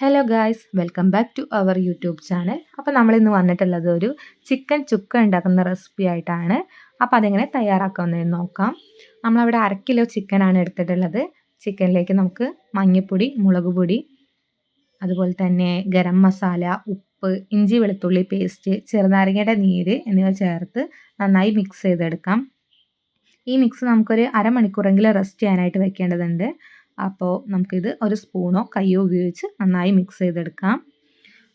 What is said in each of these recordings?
Hello guys welcome back to our YouTube channel അപ്പോൾ നമ്മളിന്ന് വന്നിട്ടുള്ളത് ഒരു ചിക്കൻ ചുക്ക ഉണ്ടാക്കുന്ന റെസിപ്പി ആയിട്ടാണ്. അപ്പോൾ അതെങ്ങനെ തയ്യാറാക്കാമെന്ന് നോക്കാം. നമ്മളവിടെ അര കിലോ ചിക്കനാണ് എടുത്തിട്ടുള്ളത്. ചിക്കനിലേക്ക് നമുക്ക് മഞ്ഞൾപ്പൊടി മുളക് പൊടി അതുപോലെ തന്നെ ഗരം മസാല ഉപ്പ് ഇഞ്ചി വെളുത്തുള്ളി പേസ്റ്റ് ചെറുനാരങ്ങയുടെ നീര് എന്നിവ ചേർത്ത് നന്നായി മിക്സ് ചെയ്തെടുക്കാം. ഈ മിക്സ് നമുക്കൊരു അരമണിക്കൂറെങ്കിലും റെസ്റ്റ് ചെയ്യാനായിട്ട് വെക്കേണ്ടതുണ്ട്. അപ്പോൾ നമുക്കിത് ഒരു സ്പൂണോ കയ്യോ ഉപയോഗിച്ച് നന്നായി മിക്സ് ചെയ്തെടുക്കാം.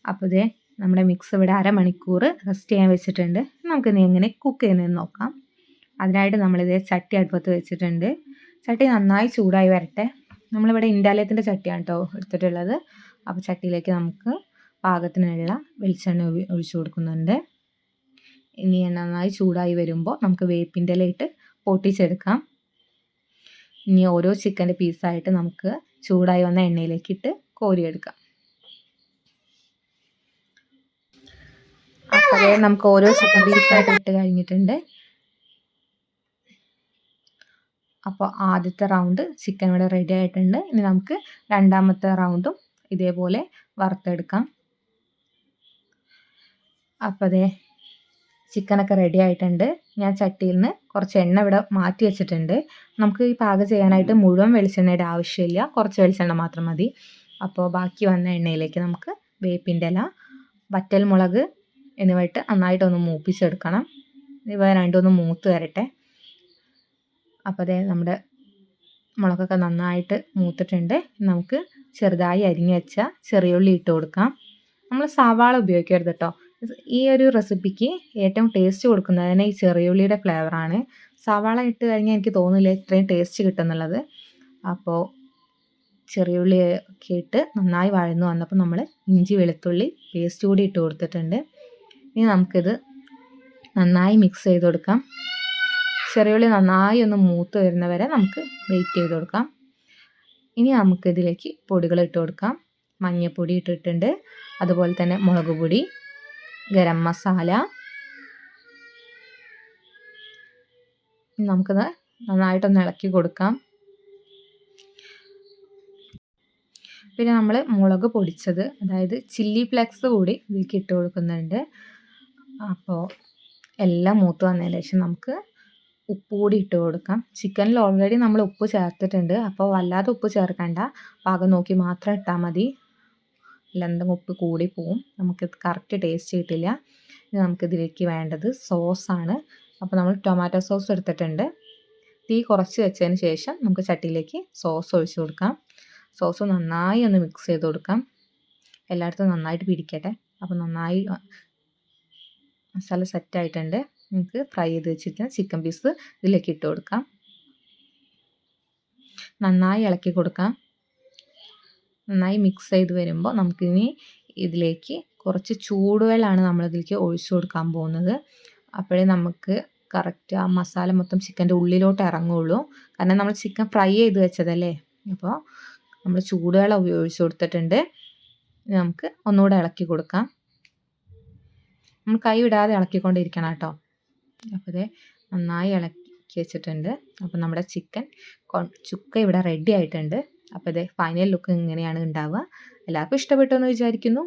അപ്പോൾ ഇതേ നമ്മുടെ മിക്സ് ഇവിടെ അരമണിക്കൂർ റെസ്റ്റ് ചെയ്യാൻ വെച്ചിട്ടുണ്ട്. നമുക്കിനി എങ്ങനെ കുക്ക് ചെയ്യുന്നതെന്ന് നോക്കാം. അതിനായിട്ട് നമ്മളിത് ചട്ടി അടുപ്പത്ത് വെച്ചിട്ടുണ്ട്. ചട്ടി നന്നായി ചൂടായി വരട്ടെ. നമ്മളിവിടെ ഇൻഡാലയത്തിന്റെ ചട്ടിയാണ് കേട്ടോ എടുത്തിട്ടുള്ളത്. അപ്പോൾ ചട്ടിയിലേക്ക് നമുക്ക് പാകത്തിനുള്ള വെളിച്ചെണ്ണ ഒഴിച്ചു കൊടുക്കുന്നുണ്ട്. ഇനി നന്നായി ചൂടായി വരുമ്പോൾ നമുക്ക് വേപ്പിന്റെ ഇലയിട്ട് പൊട്ടിച്ചെടുക്കാം. ഇനി ഓരോ ചിക്കന്റെ പീസായിട്ട് നമുക്ക് ചൂടായി വന്ന എണ്ണയിലേക്ക് ഇട്ട് കോരിയെടുക്കാം അപ്പോഴേ നമുക്ക് ഓരോ ചിക്കൻ പീസായിട്ട് ഇട്ട് കഴിഞ്ഞിട്ടുണ്ട്. അപ്പോൾ ആദ്യത്തെ റൗണ്ട് ചിക്കൻ ഇവിടെ റെഡി ആയിട്ടുണ്ട്. ഇനി നമുക്ക് രണ്ടാമത്തെ റൗണ്ടും ഇതേപോലെ വറുത്തെടുക്കാം. അപ്പോൾ അതേ ചിക്കനൊക്കെ റെഡി ആയിട്ടുണ്ട്. ഞാൻ ചട്ടിയിൽ നിന്ന് കുറച്ച് എണ്ണ ഇവിടെ മാറ്റി വെച്ചിട്ടുണ്ട്. നമുക്ക് ഈ പാകം ചെയ്യാനായിട്ട് മുഴുവൻ വെളിച്ചെണ്ണയുടെ ആവശ്യമില്ല. കുറച്ച് വെളിച്ചെണ്ണ മാത്രം മതി. അപ്പോൾ ബാക്കി വന്ന എണ്ണയിലേക്ക് നമുക്ക് വേപ്പിന്റെ ഇല വറ്റൽ മുളക് എന്നിവയിട്ട് നന്നായിട്ടൊന്ന് മൂപ്പിച്ചെടുക്കണം. ഇവ രണ്ടൊന്ന് മൂത്ത് വരട്ടെ. അപ്പോൾ അതേ നമ്മുടെ മുളകൊക്കെ നന്നായിട്ട് മൂത്തിട്ടുണ്ട്. നമുക്ക് ചെറുതായി അരിഞ്ഞു വെച്ച ചെറിയുള്ളി ഇട്ട് കൊടുക്കാം. നമ്മൾ സവാള ഉപയോഗിക്കരുത് കേട്ടോ. ഈ ഒരു റെസിപ്പിക്ക് ഏറ്റവും ടേസ്റ്റ് കൊടുക്കുന്നതിന് ഈ ചെറിയുള്ളിയുടെ ഫ്ലേവറാണ് സവാള ഇട്ട് കഴിഞ്ഞാൽ എനിക്ക് തോന്നില്ല ഇത്രയും ടേസ്റ്റ് കിട്ടുന്നുള്ളത്. അപ്പോൾ ചെറിയുള്ളി ഒക്കെ ഇട്ട് നന്നായി വഴന്നു വന്നപ്പോൾ നമ്മൾ ഇഞ്ചി വെളുത്തുള്ളി പേസ്റ്റ് കൂടി ഇട്ട് കൊടുത്തിട്ടുണ്ട്. ഇനി നമുക്കിത് നന്നായി മിക്സ് ചെയ്ത് കൊടുക്കാം. ചെറിയുള്ളി നന്നായി ഒന്ന് മൂത്ത് വരുന്ന വരെ നമുക്ക് വെയിറ്റ് ചെയ്ത് കൊടുക്കാം. ഇനി നമുക്കിതിലേക്ക് പൊടികൾ ഇട്ട് കൊടുക്കാം. മഞ്ഞൾപ്പൊടി ഇട്ടിട്ടുണ്ട്. അതുപോലെ തന്നെ മുളക് പൊടി. ഗരം മസാല. നമുക്കത് നന്നായിട്ടൊന്ന് ഇളക്കി കൊടുക്കാം. പിന്നെ നമ്മൾ മുളക് പൊടിച്ചത് അതായത് ചില്ലി ഫ്ലെക്സ് കൂടി ഇതിലേക്ക് ഇട്ട് കൊടുക്കുന്നുണ്ട്. അപ്പോൾ എല്ലാം മൂത്ത് വന്നതിന് ശേഷം നമുക്ക് ഉപ്പ് കൂടി ഇട്ട് കൊടുക്കാം. ചിക്കനിൽ ഓൾറെഡി നമ്മൾ ഉപ്പ് ചേർത്തിട്ടുണ്ട്. അപ്പോൾ വല്ലാതെ ഉപ്പ് ചേർക്കണ്ട. പാകം നോക്കി മാത്രം ഇട്ടാൽ മതി. എന്തെങ്കിലും ഉപ്പ് കൂടി പോവും. നമുക്ക് കറക്റ്റ് ടേസ്റ്റ് കിട്ടില്ല. ഇനി നമുക്കിതിലേക്ക് വേണ്ടത് സോസാണ് അപ്പോൾ നമ്മൾ ടൊമാറ്റോ സോസ് എടുത്തിട്ടുണ്ട്. തീ കുറച്ച് വെച്ചതിന് ശേഷം നമുക്ക് ചട്ടിയിലേക്ക് സോസ് ഒഴിച്ച് കൊടുക്കാം. സോസ് നന്നായി ഒന്ന് മിക്സ് ചെയ്ത് കൊടുക്കാം. എല്ലായിടത്തും നന്നായിട്ട് പിടിക്കട്ടെ. അപ്പോൾ നന്നായി മസാല സെറ്റായിട്ടുണ്ട് നമുക്ക് ഫ്രൈ ചെയ്ത് വെച്ചിരിക്കുന്ന ചിക്കൻ പീസ് ഇതിലേക്ക് ഇട്ട് കൊടുക്കാം. നന്നായി ഇളക്കി കൊടുക്കാം. നന്നായി മിക്സ് ചെയ്ത് വരുമ്പോൾ നമുക്കിനി ഇതിലേക്ക് കുറച്ച് ചൂടുവെള്ളമാണ് നമ്മളിതിലേക്ക് ഒഴിച്ചു കൊടുക്കാൻ പോകുന്നത്. അപ്പോഴേ നമുക്ക് കറക്റ്റ് ആ മസാല മൊത്തം ചിക്കന്റെ ഉള്ളിലോട്ട് ഇറങ്ങുള്ളൂ കാരണം നമ്മൾ ചിക്കൻ ഫ്രൈ ചെയ്ത് വെച്ചതല്ലേ? അപ്പോൾ നമ്മൾ ചൂടുവെള്ളം ഉപയോഗിച്ച് കൊടുത്തിട്ടുണ്ട്. നമുക്ക് ഒന്നുകൂടെ ഇളക്കി കൊടുക്കാം. നമ്മൾ കൈ വിടാതെ ഇളക്കിക്കൊണ്ടിരിക്കണം കേട്ടോ. അപ്പോൾ ഇതേ നന്നായി ഇളക്കി വെച്ചിട്ടുണ്ട്. അപ്പോൾ നമ്മുടെ ചിക്കൻ ചുക്ക ഇവിടെ റെഡി ആയിട്ടുണ്ട്. അപ്പോൾ ഇത് ഫൈനൽ ലുക്ക് ഇങ്ങനെയാണ് ഉണ്ടാവുക എല്ലാവർക്കും ഇഷ്ടപ്പെട്ടു എന്ന് വിചാരിക്കുന്നു.